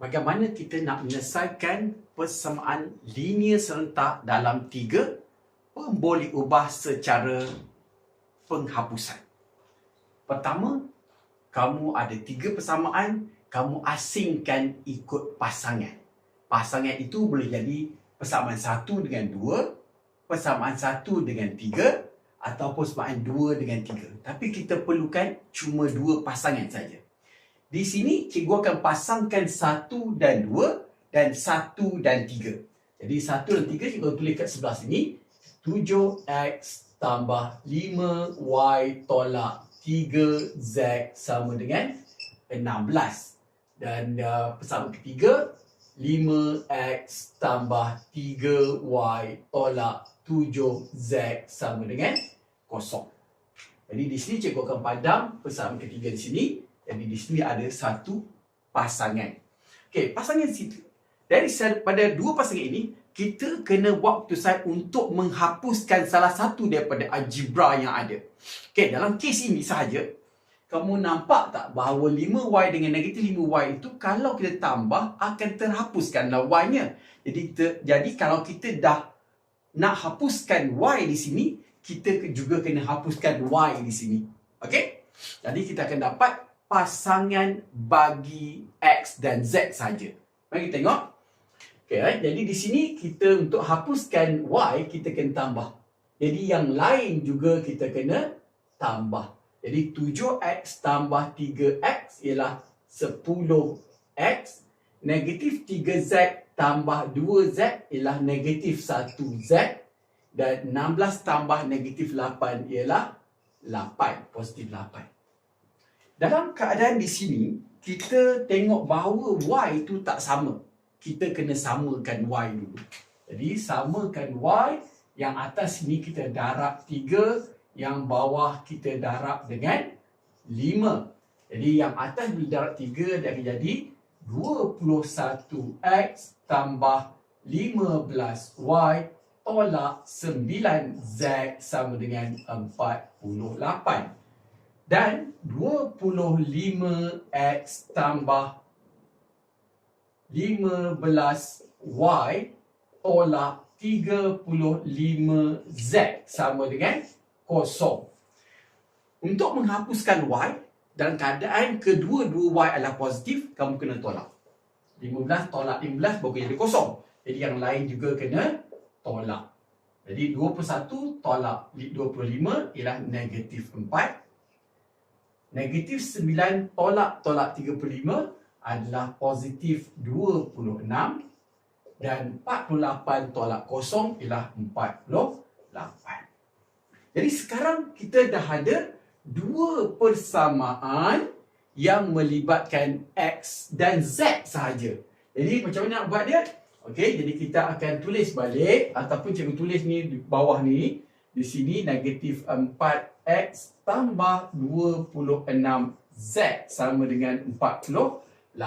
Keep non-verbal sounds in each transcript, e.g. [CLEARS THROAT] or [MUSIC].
bagaimana kita nak menyelesaikan persamaan linear serentak dalam tiga pemboleh ubah secara penghapusan. Pertama, kamu ada tiga persamaan, kamu asingkan ikut pasangan. Pasangan itu boleh jadi persamaan satu dengan dua, persamaan satu dengan tiga, ataupun persamaan dua dengan tiga. Tapi kita perlukan cuma dua pasangan saja. Di sini, cikgu akan pasangkan satu dan dua dan satu dan tiga. Jadi satu dan tiga cikgu tulis kat sebelah sini. 7x tambah 5y tolak 3z sama dengan 16. Dan uh, persamaan ketiga, 5x tambah 3y tolak 7z sama dengan kosong. Jadi di sini cikgu akan padam persamaan ketiga di sini. Jadi di sini ada satu pasangan. Okey, pasangan situ. Dari pada dua pasangan ini, kita kena buat keputusan untuk menghapuskan salah satu daripada algebra yang ada. Okey, dalam kes ini sahaja, kamu nampak tak bahawa 5y dengan negatif 5y itu kalau kita tambah akan terhapuskanlah y-nya. Jadi ter, jadi kalau kita dah nak hapuskan y di sini, kita juga kena hapuskan y di sini. Okey? Jadi kita akan dapat pasangan bagi x dan z saja. Mari kita tengok. Okey, right? jadi di sini kita untuk hapuskan y kita kena tambah. Jadi yang lain juga kita kena tambah. Jadi 7x tambah 3x ialah 10x. Negatif 3z tambah 2z ialah negatif 1z. Dan 16 tambah negatif 8 ialah 8. Positif 8. Dalam keadaan di sini, kita tengok bahawa y itu tak sama. Kita kena samakan y dulu. Jadi samakan y. Yang atas sini kita darab 3 yang bawah kita darab dengan 5. Jadi yang atas bila darab 3 dia jadi 21x tambah 15y tolak 9z sama dengan 48. Dan 25x tambah 15y tolak 35z sama dengan kosong. Untuk menghapuskan y, dalam keadaan kedua-dua y adalah positif, kamu kena tolak. 15 tolak 15 baru jadi kosong. Jadi yang lain juga kena tolak. Jadi 21 tolak 25 ialah negatif 4. Negatif 9 tolak tolak 35 adalah positif 26. Dan 48 tolak kosong ialah 48. Jadi sekarang kita dah ada dua persamaan yang melibatkan X dan Z sahaja. Jadi macam mana nak buat dia? Okey, jadi kita akan tulis balik ataupun cikgu tulis ni di bawah ni. Di sini negatif 4X tambah 26Z sama dengan 48.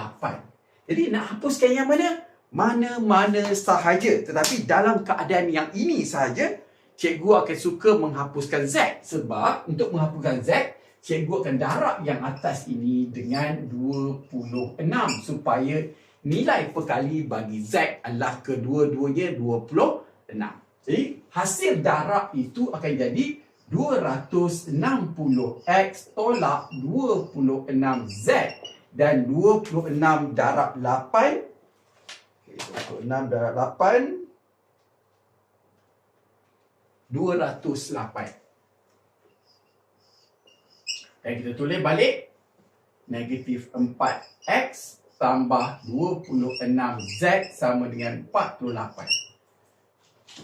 Jadi nak hapuskan yang mana? Mana-mana sahaja. Tetapi dalam keadaan yang ini sahaja, cikgu akan suka menghapuskan Z sebab untuk menghapuskan Z cikgu akan darab yang atas ini dengan 26 supaya nilai perkali bagi Z adalah kedua-duanya 26. Jadi hasil darab itu akan jadi 260X tolak 26Z dan 26 darab 8 okay, 26 darab 8 208. Dan kita tulis balik. Negatif 4x tambah 26z sama dengan 48.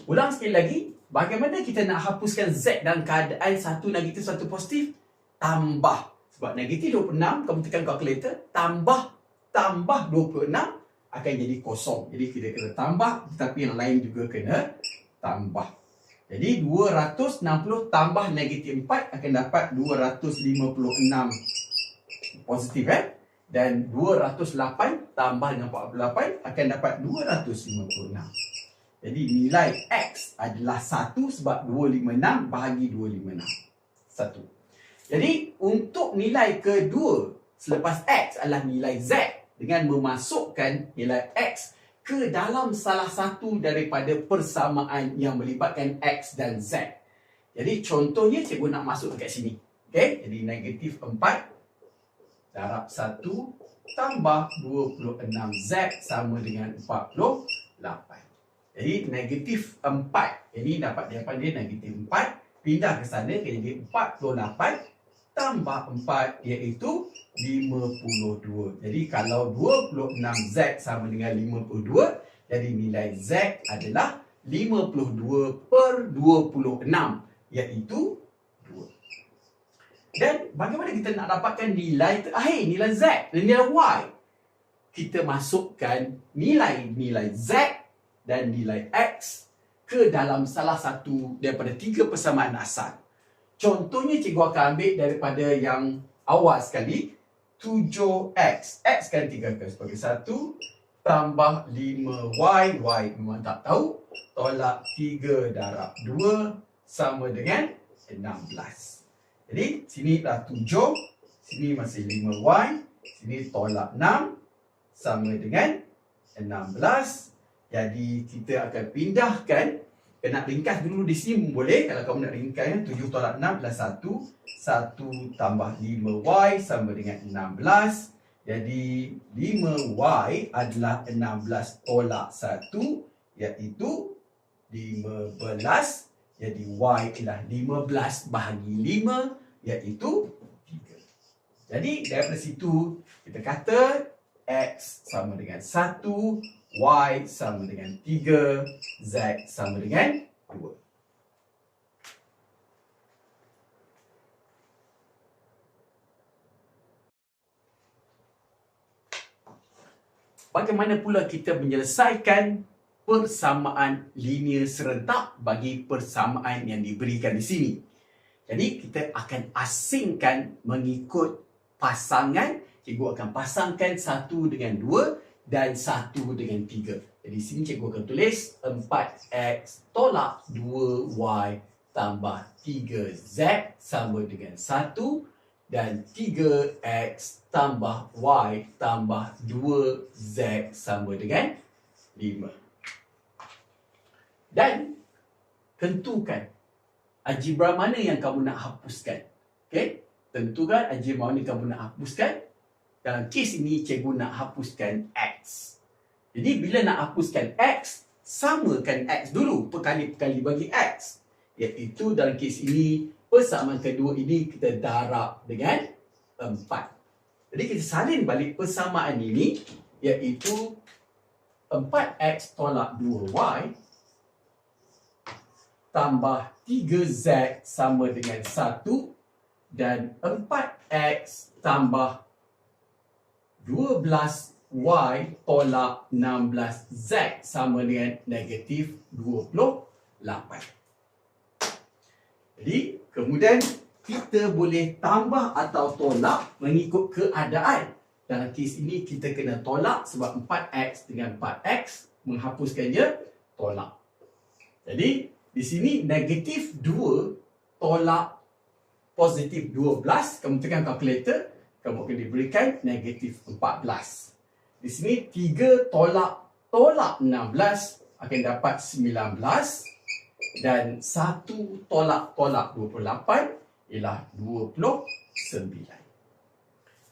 Ulang sekali lagi. Bagaimana kita nak hapuskan z dalam keadaan satu negatif, satu positif? Tambah. Sebab negatif 26, kamu tekan kalkulator. Tambah, tambah 26 akan jadi kosong. Jadi kita kena tambah, tetapi yang lain juga kena tambah. Jadi 260 tambah negatif 4 akan dapat 256 positif eh. Dan 208 tambah dengan 48 akan dapat 256. Jadi nilai X adalah 1 sebab 256 bahagi 256. 1. Jadi untuk nilai kedua selepas X adalah nilai Z. dengan memasukkan nilai X ke dalam salah satu daripada persamaan yang melibatkan X dan Z. Jadi contohnya cikgu nak masuk dekat sini. Okey, jadi negatif 4 darab 1 tambah 26Z sama dengan 48. Jadi negatif 4. Ini dapat jawapan dia negatif 4. Pindah ke sana jadi 48 tambah 4 iaitu 52. Jadi kalau 26Z sama dengan 52, jadi nilai Z adalah 52 per 26 iaitu 2. Dan bagaimana kita nak dapatkan nilai terakhir, nilai Z dan nilai Y? Kita masukkan nilai-nilai Z dan nilai X ke dalam salah satu daripada tiga persamaan asal. Contohnya cikgu akan ambil daripada yang awal sekali 7x x. Kan 3 ke? Sebagai 1 tambah 5y y. Memang tak tahu. Tolak 3 darab 2 sama dengan 16 jadi sini dah 7 sini masih 5y sini tolak 6 sama dengan 16 jadi kita akan pindahkan Kena ringkas dulu di sini boleh. Kalau kamu nak ringkas, 7 tolak 6 adalah 1. 1 tambah 5y sama dengan 16. Jadi 5y adalah 16 tolak 1 iaitu 15. Jadi y adalah 15 bahagi 5 iaitu 3. Jadi daripada situ kita kata x sama dengan 1 Y sama dengan 3, Z sama dengan 2. Bagaimana pula kita menyelesaikan persamaan linear serentak bagi persamaan yang diberikan di sini? Jadi kita akan asingkan mengikut pasangan. Cikgu akan pasangkan satu dengan dua dan 1 dengan 3. Jadi sini cikgu akan tulis 4x tolak 2y tambah 3z sama dengan 1 dan 3x tambah y tambah 2z sama dengan 5. Dan tentukan algebra mana yang kamu nak hapuskan. Okey? Tentukan algebra mana kamu nak hapuskan dalam kes ini cikgu nak hapuskan X. Jadi bila nak hapuskan X, samakan X dulu perkali-perkali bagi X. Iaitu dalam kes ini, persamaan kedua ini kita darab dengan 4. Jadi kita salin balik persamaan ini, iaitu 4X tolak 2Y tambah 3Z sama dengan 1 dan 4X tambah 12y tolak 16z sama dengan negatif 28. Jadi, kemudian kita boleh tambah atau tolak mengikut keadaan. Dalam kes ini, kita kena tolak sebab 4x dengan 4x menghapuskannya tolak. Jadi, di sini negatif 2 tolak positif 12. Kamu tekan kalkulator kamu akan diberikan negatif 14. Di sini 3 tolak tolak 16 akan dapat 19 dan 1 tolak tolak 28 ialah 29.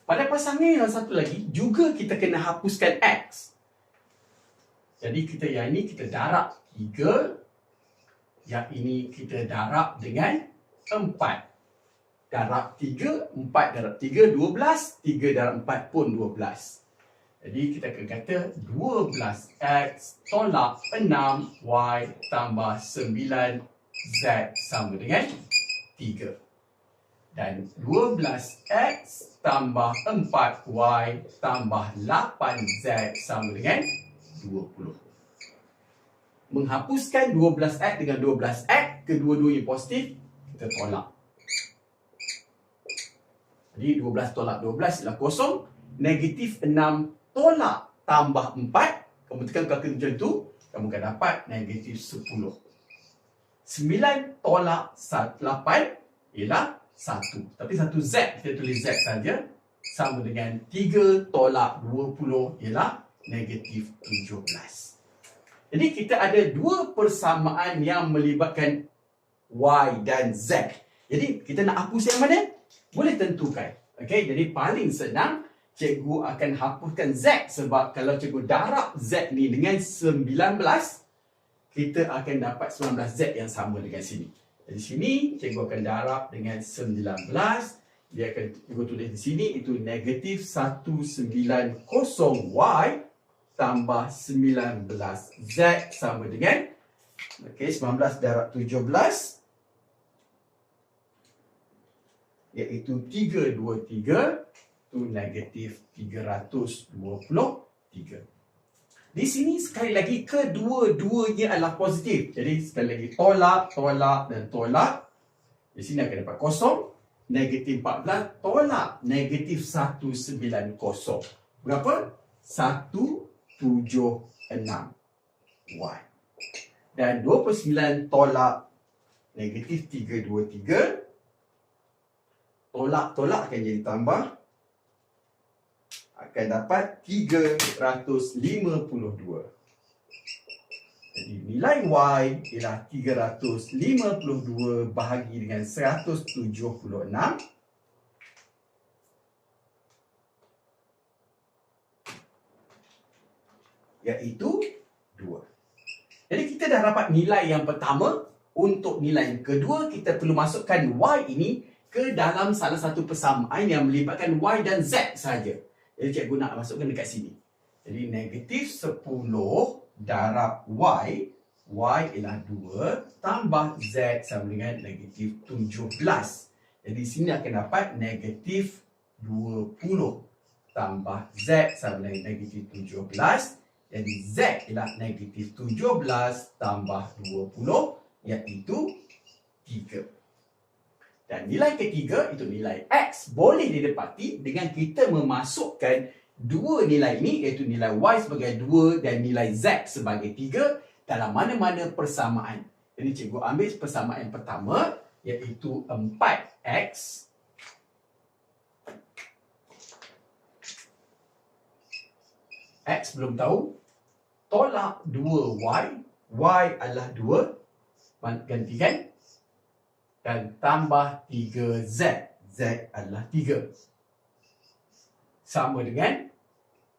Pada pasangan yang satu lagi juga kita kena hapuskan X. Jadi kita yang ini kita darab 3 yang ini kita darab dengan 4 darab 3, 4 darab 3, 12, 3 darab 4 pun 12. Jadi kita akan kata 12x tolak 6y tambah 9z sama dengan 3. Dan 12x tambah 4y tambah 8z sama dengan 20. Menghapuskan 12x dengan 12x, kedua-duanya positif, kita tolak. Jadi 12 tolak 12 ialah kosong. Negatif 6 tolak tambah 4. Kamu tekan kalkulator macam tu. Kamu akan dapat negatif 10. 9 tolak 8 ialah 1. Tapi satu Z kita tulis Z saja. sama dengan 3 tolak 20 ialah negatif 17. Jadi kita ada dua persamaan yang melibatkan Y dan Z. Jadi kita nak hapus yang mana? Boleh tentukan. Okey, jadi paling senang cikgu akan hapuskan Z sebab kalau cikgu darab Z ni dengan 19 kita akan dapat 19Z yang sama dengan sini. Jadi sini cikgu akan darab dengan 19 dia akan cikgu tulis di sini itu negatif 190Y tambah 19 Z sama dengan okay, 19 darab 17 iaitu 323 itu negatif 323 di sini sekali lagi kedua-duanya adalah positif jadi sekali lagi tolak, tolak dan tolak di sini akan dapat kosong negatif 14 tolak negatif 190 berapa? 1 tujuh enam Y. Dan 29 tolak negatif 323. Tolak-tolak akan jadi tambah. Akan dapat 352. Jadi nilai Y ialah 352 bahagi dengan 176. iaitu 2. Jadi kita dah dapat nilai yang pertama. Untuk nilai yang kedua, kita perlu masukkan Y ini ke dalam salah satu persamaan yang melibatkan Y dan Z saja. Jadi cikgu nak masukkan dekat sini. Jadi negatif 10 darab Y. Y ialah 2 tambah Z sama dengan negatif 17. Jadi sini akan dapat negatif 20 tambah Z sama dengan negatif 17. Jadi Z ialah negatif 17 tambah 20 iaitu 3. Dan nilai ketiga itu nilai X boleh didapati dengan kita memasukkan dua nilai ini iaitu nilai Y sebagai 2 dan nilai Z sebagai 3 dalam mana-mana persamaan. Jadi cikgu ambil persamaan pertama iaitu 4X X belum tahu tolak 2Y Y adalah 2 gantikan dan tambah 3Z Z. Adalah 3 sama dengan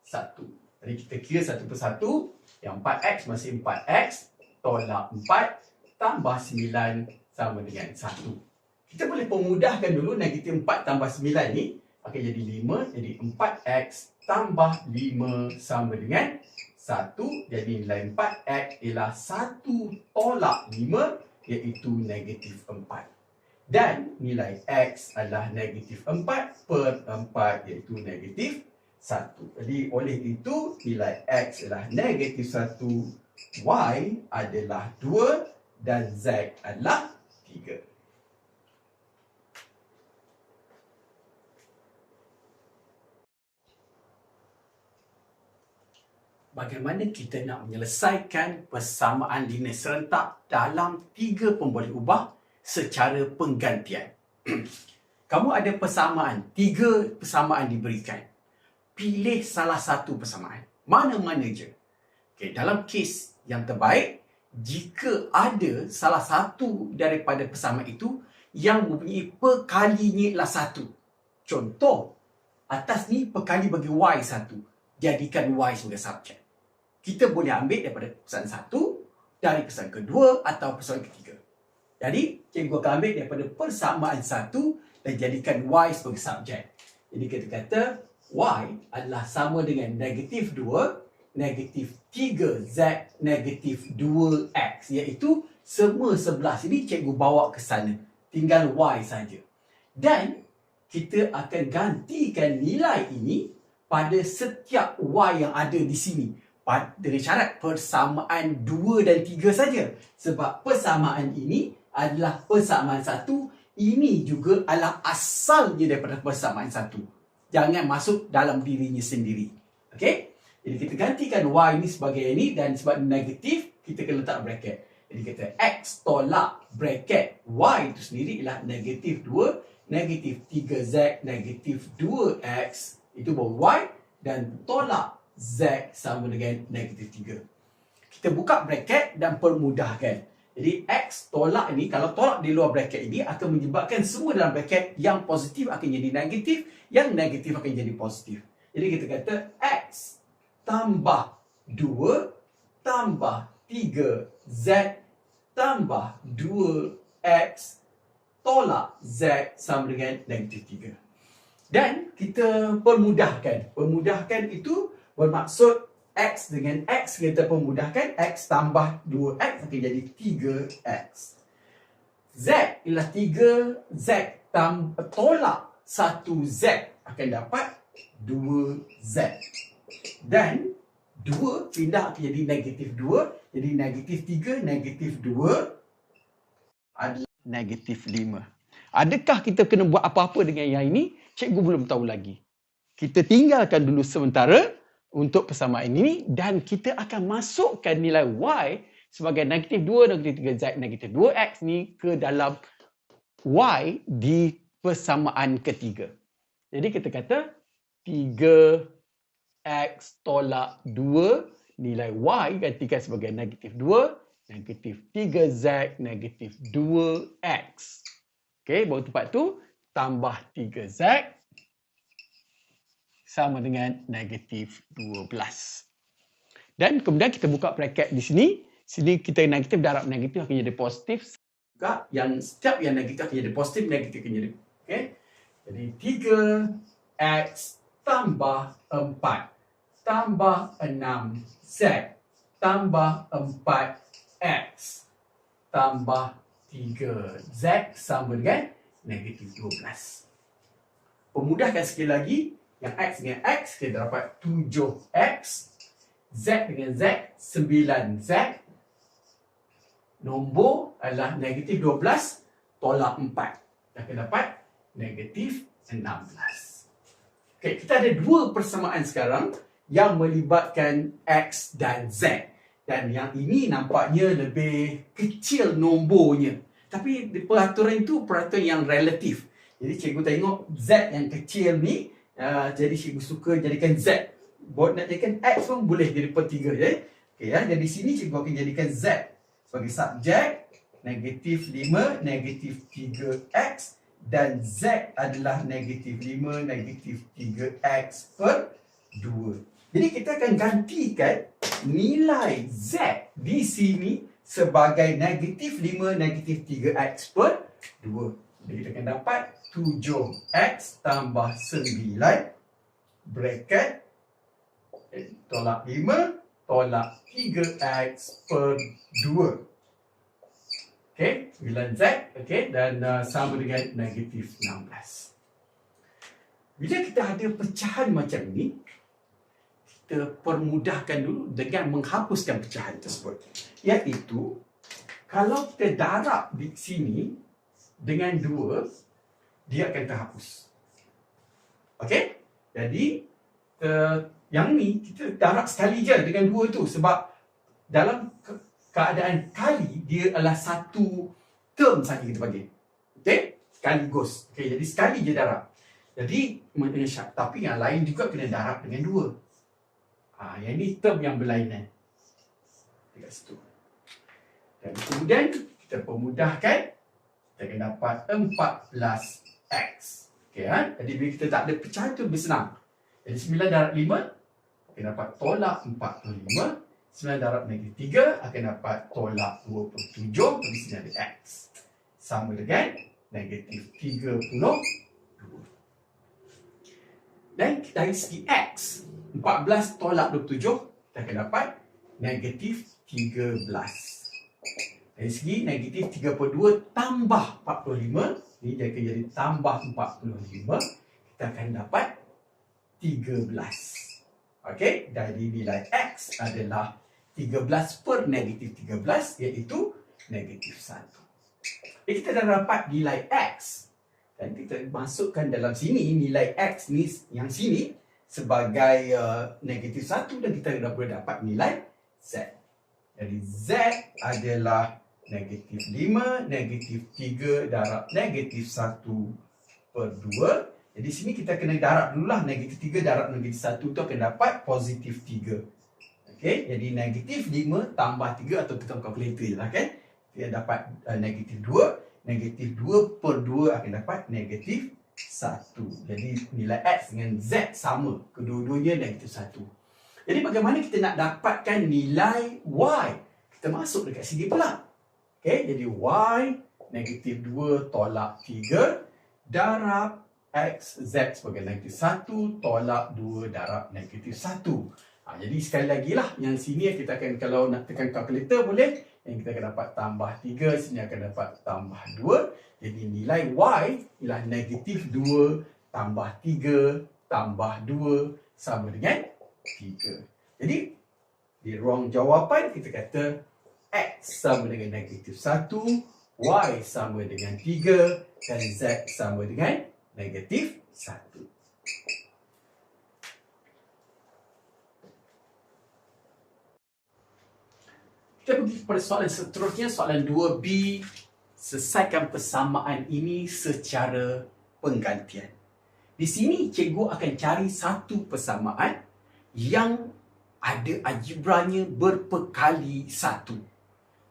1 jadi kita kira satu persatu. Yang 4X masih 4X tolak 4 tambah 9 sama dengan 1 kita boleh pemudahkan dulu negatif 4 tambah 9 ni. Akan jadi 5 jadi 4X tambah 5 sama dengan 1 jadi nilai 4x ialah 1 tolak 5 iaitu negatif 4 dan nilai x adalah negatif 4 per 4 iaitu negatif 1 jadi oleh itu nilai x adalah negatif 1 y adalah 2 dan z adalah 3 bagaimana kita nak menyelesaikan persamaan linear serentak dalam tiga pemboleh ubah secara penggantian. [CLEARS THROAT] Kamu ada persamaan, tiga persamaan diberikan. Pilih salah satu persamaan. Mana-mana je. Okay, dalam kes yang terbaik, jika ada salah satu daripada persamaan itu yang mempunyai perkalinya ialah satu. Contoh, atas ni perkali bagi Y satu. Jadikan Y sebagai subjek kita boleh ambil daripada pesan satu, dari pesan kedua atau pesan ketiga. Jadi, cikgu akan ambil daripada persamaan satu dan jadikan Y sebagai subjek. Jadi, kita kata Y adalah sama dengan negatif 2, negatif 3Z, negatif 2X. Iaitu semua sebelah sini cikgu bawa ke sana. Tinggal Y saja. Dan kita akan gantikan nilai ini pada setiap Y yang ada di sini dengan syarat persamaan 2 dan 3 saja. Sebab persamaan ini adalah persamaan satu, ini juga adalah asalnya daripada persamaan satu. Jangan masuk dalam dirinya sendiri. Okey? Jadi kita gantikan Y ini sebagai ini dan sebab negatif, kita kena letak bracket. Jadi kita X tolak bracket Y itu sendiri ialah negatif 2 negatif 3Z, negatif 2X, itu baru Y. Dan tolak Z sama dengan negatif 3. Kita buka bracket dan permudahkan. Jadi X tolak ini, kalau tolak di luar bracket ini akan menyebabkan semua dalam bracket yang positif akan jadi negatif, yang negatif akan jadi positif. Jadi kita kata X tambah 2 tambah 3Z tambah 2X tolak Z sama dengan negatif 3. Dan kita permudahkan. Permudahkan itu bermaksud X dengan X kita permudahkan. X tambah 2X akan jadi 3X. Z ialah 3Z tambah tolak 1Z akan dapat 2Z. Dan 2 pindah akan jadi negatif 2. Jadi negatif 3, negatif 2 adalah negatif 5. Adakah kita kena buat apa-apa dengan yang ini? Cikgu belum tahu lagi. Kita tinggalkan dulu sementara untuk persamaan ini dan kita akan masukkan nilai Y sebagai negatif 2, negatif 3Z, negatif 2X ni ke dalam Y di persamaan ketiga. Jadi kita kata 3X tolak 2 nilai Y gantikan sebagai negatif 2, negatif 3Z, negatif 2X. Okey, baru tempat tu tambah 3Z sama dengan negatif 12. Dan kemudian kita buka bracket di sini. Sini kita negatif darab negatif akan jadi positif. Juga yang setiap yang negatif akan jadi positif, negatif akan jadi. Okey. Jadi 3x tambah 4 tambah 6z tambah 4x tambah 3Z sama dengan negatif 12. Pemudahkan sekali lagi, yang X dengan X, kita dapat 7X. Z dengan Z, 9Z. Nombor adalah negatif 12, tolak 4. Kita akan dapat negatif 16. Okay, kita ada dua persamaan sekarang yang melibatkan X dan Z. Dan yang ini nampaknya lebih kecil nombornya. Tapi peraturan itu peraturan yang relatif. Jadi cikgu tengok Z yang kecil ni, uh, jadi cikgu suka jadikan Z. Buat nak jadikan X pun boleh jadi per 3. Ya? Okay, ya? Jadi sini cikgu akan jadikan Z sebagai subjek. Negatif 5, negatif 3X. Dan Z adalah negatif 5, negatif 3X per 2. Jadi kita akan gantikan nilai Z di sini sebagai negatif 5, negatif 3X per 2. Jadi kita akan dapat 7X tambah 9 bracket eh, tolak 5 tolak 3X per 2. Okey, 9Z, okey, dan uh, sama dengan negatif 16. Bila kita ada pecahan macam ni, kita permudahkan dulu dengan menghapuskan pecahan tersebut. Iaitu, kalau kita darab di sini dengan dua, dia akan terhapus. Okey? Jadi, uh, yang ni kita darab sekali je dengan dua tu sebab dalam ke- keadaan kali dia adalah satu term saja kita bagi. Okey? Sekaligus. Okey, jadi sekali je darab. Jadi, dengan syarat. Tapi yang lain juga kena darab dengan dua. Ha, yang ini term yang berlainan. Dekat situ. Dan kemudian kita permudahkan. Kita akan dapat 14x. Okay, ha? Jadi bila kita tak ada pecahan tu lebih senang. Jadi 9 darab 5. Kita dapat tolak 45. 9 darab negatif 3 akan dapat tolak 27. Jadi sini ada x. Sama dengan negatif 32. Dan dari segi x, 14 tolak 27, kita akan dapat negatif 13. Dari segi negatif 32 tambah 45, ini dia akan jadi tambah 45, kita akan dapat 13. Okey, dari nilai x adalah 13 per negatif 13, iaitu negatif 1. Jadi kita dah dapat nilai x. Dan kita masukkan dalam sini nilai x ni yang sini sebagai uh, negatif 1 dan kita dah boleh dapat nilai Z. Jadi Z adalah negatif 5, negatif 3 darab negatif 1 per 2. Jadi sini kita kena darab dulu lah. Negatif 3 darab negatif 1 tu akan dapat positif 3. Okey, jadi negatif 5 tambah 3 atau kita kalkulator je lah kan. Kita dapat uh, negatif 2. Negatif 2 per 2 akan dapat negatif 1. Jadi nilai X dengan Z sama. Kedua-duanya negatif 1. Jadi bagaimana kita nak dapatkan nilai Y? Kita masuk dekat sini pula. Okey, jadi Y negatif 2 tolak 3 darab X, Z sebagai negatif 1 tolak 2 darab negatif 1. Ha, jadi sekali lagi lah yang sini kita akan kalau nak tekan kalkulator boleh. Yang kita akan dapat tambah 3, sini akan dapat tambah 2. Jadi nilai Y ialah negatif 2 tambah 3 tambah 2 sama dengan 3. Jadi di ruang jawapan kita kata X sama dengan negatif 1, Y sama dengan 3 dan Z sama dengan negatif 1. Kita pergi kepada soalan seterusnya, soalan 2B. Selesaikan persamaan ini secara penggantian. Di sini cikgu akan cari satu persamaan yang ada algebranya berpekali satu.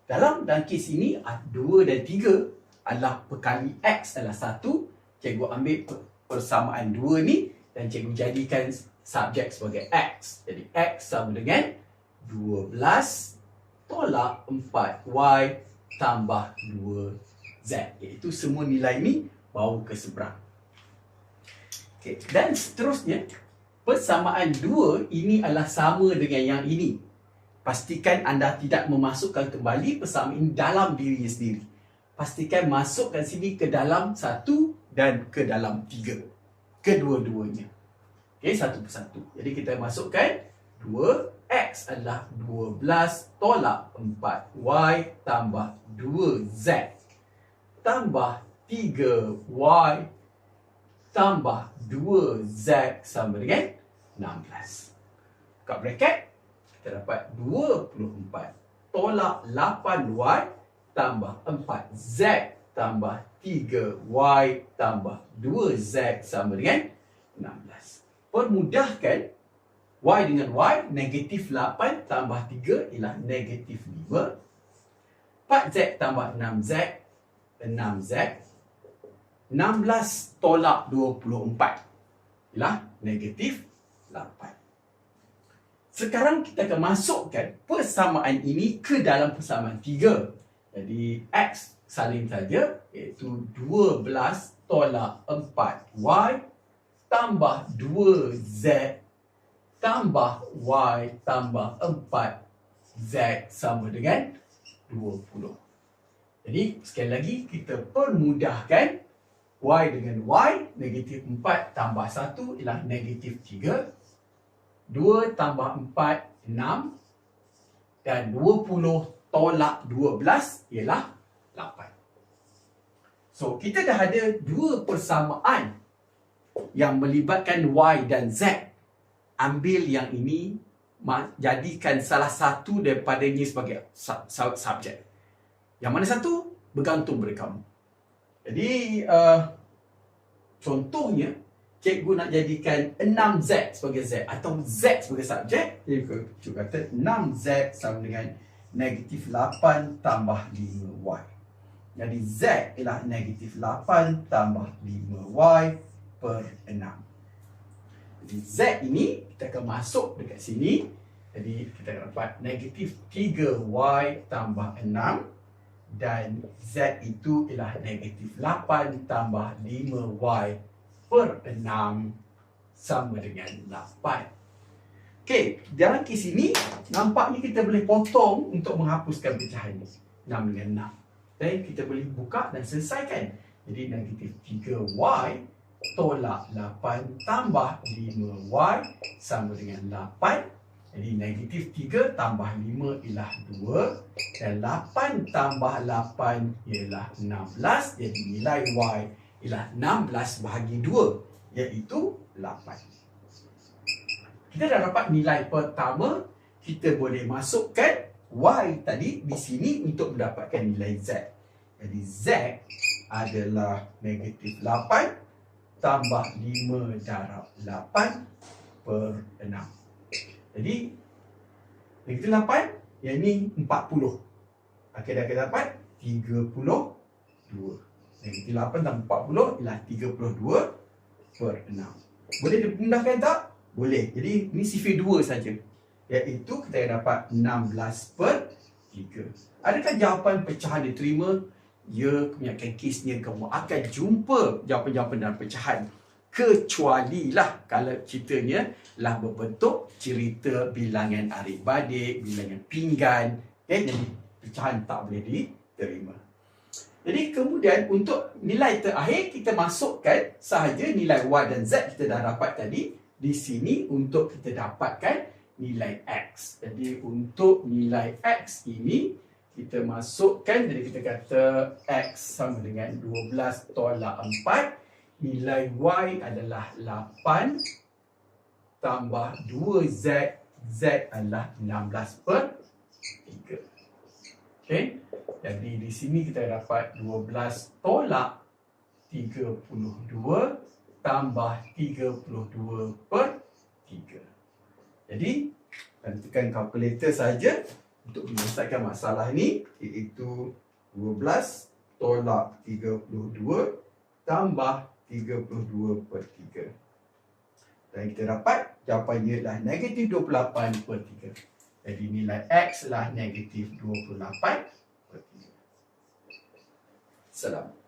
Dalam dalam kes ini, 2 dan 3 adalah perkali X adalah satu cikgu ambil persamaan dua ni dan cikgu jadikan subjek sebagai X. Jadi X sama dengan 12 tolak 4Y tambah 2Z. Iaitu semua nilai ni bawa ke seberang. Okay. Dan seterusnya, persamaan dua ini adalah sama dengan yang ini. Pastikan anda tidak memasukkan kembali persamaan ini dalam dirinya sendiri. Pastikan masukkan sini ke dalam satu dan ke dalam tiga. Kedua-duanya. Okey, satu persatu. Jadi kita masukkan 2x adalah 12 tolak 4y tambah 2z tambah 3y tambah 2z sama dengan 16. Buka bracket, kita dapat 24 tolak 8y tambah 4z tambah 3y tambah 2z sama dengan 16. Permudahkan y dengan y negatif 8 tambah 3 ialah negatif 5. 4z tambah 6z 6z 16 tolak 24 ialah negatif 8. Sekarang kita akan masukkan persamaan ini ke dalam persamaan 3. Jadi X salin saja iaitu 12 tolak 4y tambah 2z tambah y tambah 4z sama dengan 20. Jadi sekali lagi kita permudahkan y dengan y negatif 4 tambah 1 ialah negatif 3. 2 tambah 4 6 dan 20 tolak 12 ialah 8. So, kita dah ada dua persamaan yang melibatkan Y dan Z. Ambil yang ini, jadikan salah satu daripadanya sebagai subjek. Yang mana satu, bergantung pada kamu. Jadi, uh, contohnya, cikgu nak jadikan 6Z sebagai Z atau Z sebagai subjek. Jadi, cikgu kata 6Z sama dengan negatif 8 tambah 5y. Jadi Z ialah negatif 8 tambah 5y per 6. Jadi Z ini kita akan masuk dekat sini. Jadi kita akan dapat negatif 3y tambah 6 dan Z itu ialah negatif 8 tambah 5y per 6 sama dengan 8. Okey, dalam kes ini nampaknya kita boleh potong untuk menghapuskan pecahan ini. 6 dengan 6. Dan kita boleh buka dan selesaikan. Jadi negatif 3y tolak 8 tambah 5y sama dengan 8. Jadi negatif 3 tambah 5 ialah 2. Dan 8 tambah 8 ialah 16. Jadi nilai y ialah 16 bahagi 2 iaitu 8 kita dah dapat nilai pertama kita boleh masukkan y tadi di sini untuk mendapatkan nilai z jadi z adalah negatif 8 tambah 5 darab 8 per 6. Jadi, negatif 8, yang ni 40. Okey, dah kita dapat 32. Negatif 8 tambah 40 ialah 32 per 6. Boleh dimudahkan tak? Boleh. Jadi, ni sifir 2 saja. Iaitu kita dapat 16 per 3. Adakah jawapan pecahan diterima? Ya, kebanyakan kesnya kamu akan jumpa jawapan-jawapan dalam pecahan. Kecuali lah kalau ceritanya lah berbentuk cerita bilangan adik-beradik, bilangan pinggan. Okay, jadi pecahan tak boleh diterima. Jadi kemudian untuk nilai terakhir kita masukkan sahaja nilai Y dan Z kita dah dapat tadi di sini untuk kita dapatkan nilai X. Jadi untuk nilai X ini kita masukkan jadi kita kata X sama dengan 12 tolak 4 nilai Y adalah 8 tambah 2Z Z adalah 16 per 3 okay? Jadi di sini kita dapat 12 tolak 32 tambah 32 per 3 jadi tekan kalkulator saja untuk menyelesaikan masalah ni iaitu 12 tolak 32 tambah 32 per 3. Dan kita dapat jawapannya adalah negatif 28 per 3. Jadi nilai X adalah negatif 28 per 3. Salam.